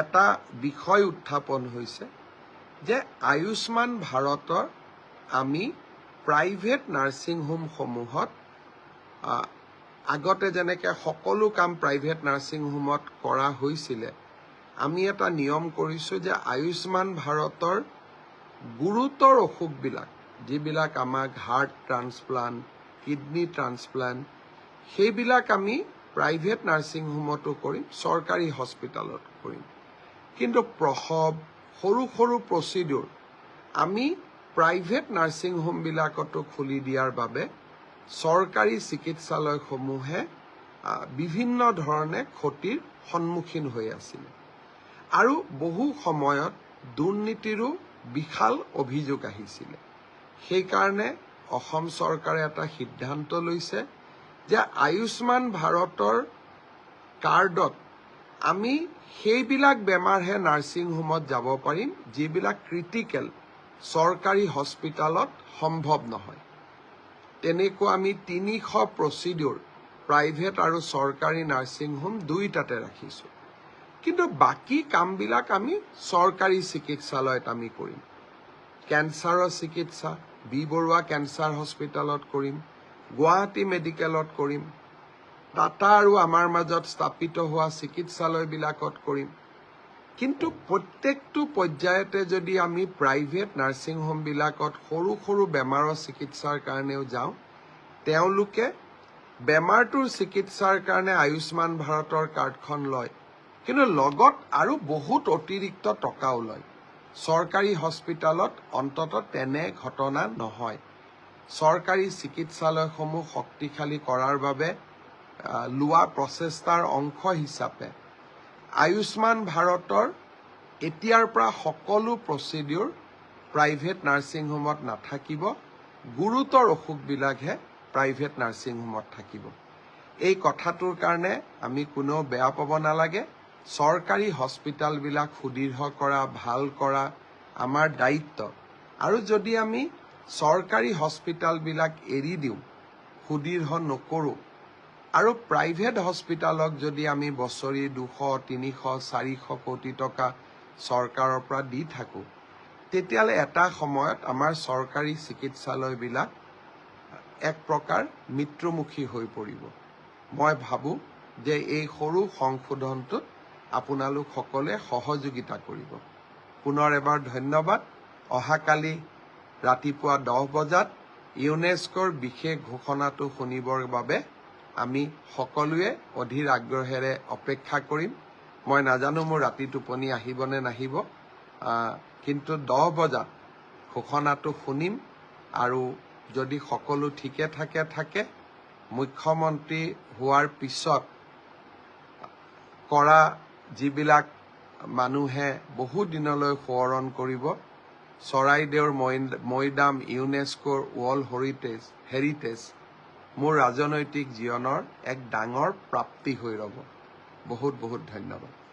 এটা বিষয় উত্থাপন হৈছে যে আয়ুষ্মান ভাৰতৰ আমি প্ৰাইভেট নাৰ্ছিং হোমসমূহত আগতে যেনেকৈ সকলো কাম প্ৰাইভেট নাৰ্ছিং হোমত কৰা হৈছিলে আমি এটা নিয়ম কৰিছোঁ যে আয়ুষ্মান ভাৰতৰ গুৰুতৰ অসুখবিলাক যিবিলাক আমাক হাৰ্ট ট্ৰান্সপ্লাণ্ট কিডনী ট্ৰান্সপ্লাণ্ট সেইবিলাক আমি প্ৰাইভেট নাৰ্ছিং হোমতো কৰিম চৰকাৰী হস্পিটেলত কৰিম। কিন্তু প্ৰসৱ সৰু সৰু প্ৰচিডিউৰ আমি প্ৰাইভেট নাৰ্ছিং হোমবিলাকতো খুলি দিয়াৰ বাবে চৰকাৰী চিকিৎসালয়সমূহে বিভিন্ন ধৰণে ক্ষতিৰ সন্মুখীন হৈ আছিলে। আৰু বহু সময়ত দুৰ্নীতিৰো বিশাল অভিযোগ আহিছিলে। সেইকাৰণে অসম চৰকাৰে এটা সিদ্ধান্ত লৈছে যে আয়ুষ্মান ভাৰতৰ কাৰ্ডত আমি সেইবিলাক বেমাৰহে নাৰ্ছিং হোমত যাব পাৰিম, যিবিলাক ক্ৰিটিকেল, চৰকাৰী হস্পিটেলত সম্ভৱ নহয়। তেনেকুৱা আমি তিনিশ প্ৰচিডিউৰ, প্ৰাইভেট আৰু চৰকাৰী নাৰ্ছিং হোম দুয়োটাতে ৰাখিছোঁ। কিন্তু বাকী কামবিলাক আমি চৰকাৰী চিকিৎসালয়ত আমি কৰিম। কেঞ্চাৰৰ চিকিৎসা, বি বৰুৱা কেঞ্চাৰ হস্পিটেলত কৰিম, গুৱাহাটী মেডিকেলত কৰিম টাটা আৰু আমাৰ মাজত স্থাপিত হোৱা চিকিৎসালয়বিলাকত কৰিম। কিন্তু প্ৰত্যেকটো পৰ্যায়তে যদি আমি প্ৰাইভেট নাৰ্ছিং হোমবিলাকত সৰু সৰু বেমাৰৰ চিকিৎসাৰ কাৰণেও যাওঁ তেওঁলোকে বেমাৰটোৰ চিকিৎসাৰ কাৰণে আয়ুষ্মান ভাৰতৰ কাৰ্ডখন লয়। কিন্তু লগত আৰু বহুত অতিৰিক্ত টকাও লয়। চৰকাৰী হস্পিটেলত অন্ততঃ তেনে ঘটনা নহয়। চৰকাৰী চিকিৎসালয়সমূহ শক্তিশালী কৰাৰ বাবে লোৱা প্ৰচেষ্টাৰ অংশ হিচাপে। আয়ুষ্মান ভাৰতৰ এতিয়াৰ পৰা সকলো প্ৰচিডিউৰ প্ৰাইভেট নাৰ্ছিং হোমত নাথাকিব। গুৰুতৰ অসুখবিলাকহে প্ৰাইভেট নাৰ্ছিং হোমত থাকিব। এই কথাটোৰ কাৰণে আমি কোনেও বেয়া পাব নালাগে। চৰকাৰী হস্পিটেলবিলাক সুদৃঢ় কৰা ভাল কৰা আমাৰ দায়িত্ব। আৰু যদি আমি চৰকাৰী হস্পিটেলবিলাক এৰি দিওঁ সুদৃঢ় নকৰোঁ আৰু প্ৰাইভেট হস্পিটেলক যদি আমি বছৰি দুশ তিনিশ চাৰিশ কোটি টকা চৰকাৰৰ পৰা দি থাকোঁ তেতিয়াহ'লে এটা সময়ত আমাৰ চৰকাৰী চিকিৎসালয়বিলাক এক প্ৰকাৰ মৃত্যুমুখী হৈ পৰিব। মই ভাবোঁ যে এই সৰু সংশোধনটোত আপোনালোক সকলোৱে সহযোগিতা কৰিব। পুনৰ এবাৰ ধন্যবাদ। অহাকালি ৰাতিপুৱা দহ বজাত ইউনেস্কোৰ বিশেষ ঘোষণাটো শুনিবৰ বাবে আমি সকলোৱে অধীৰ আগ্ৰহেৰে অপেক্ষা কৰিম। মই নাজানো মোৰ ৰাতি টোপনি আহিবনে নাহিব। আহ, কিন্তু দহ বজাত ঘোষণাটো শুনিম আৰু যদি সকলো ঠিকে থাকে থাকে মুখ্যমন্ত্ৰী হোৱাৰ পিছত কৰা যিবিলাক মানুহে বহু দিনলৈ সোঁৱৰণ কৰিব চৰাইদেউৰ মৈদাম ইউনেস্কোৰ ৱৰ্ল্ড হেৰিটেজ হেৰিটেজ মোৰ ৰাজনৈতিক জীৱনৰ এক ডাঙৰ প্ৰাপ্তি হৈ ৰ'ব। বহুত বহুত ধন্যবাদ।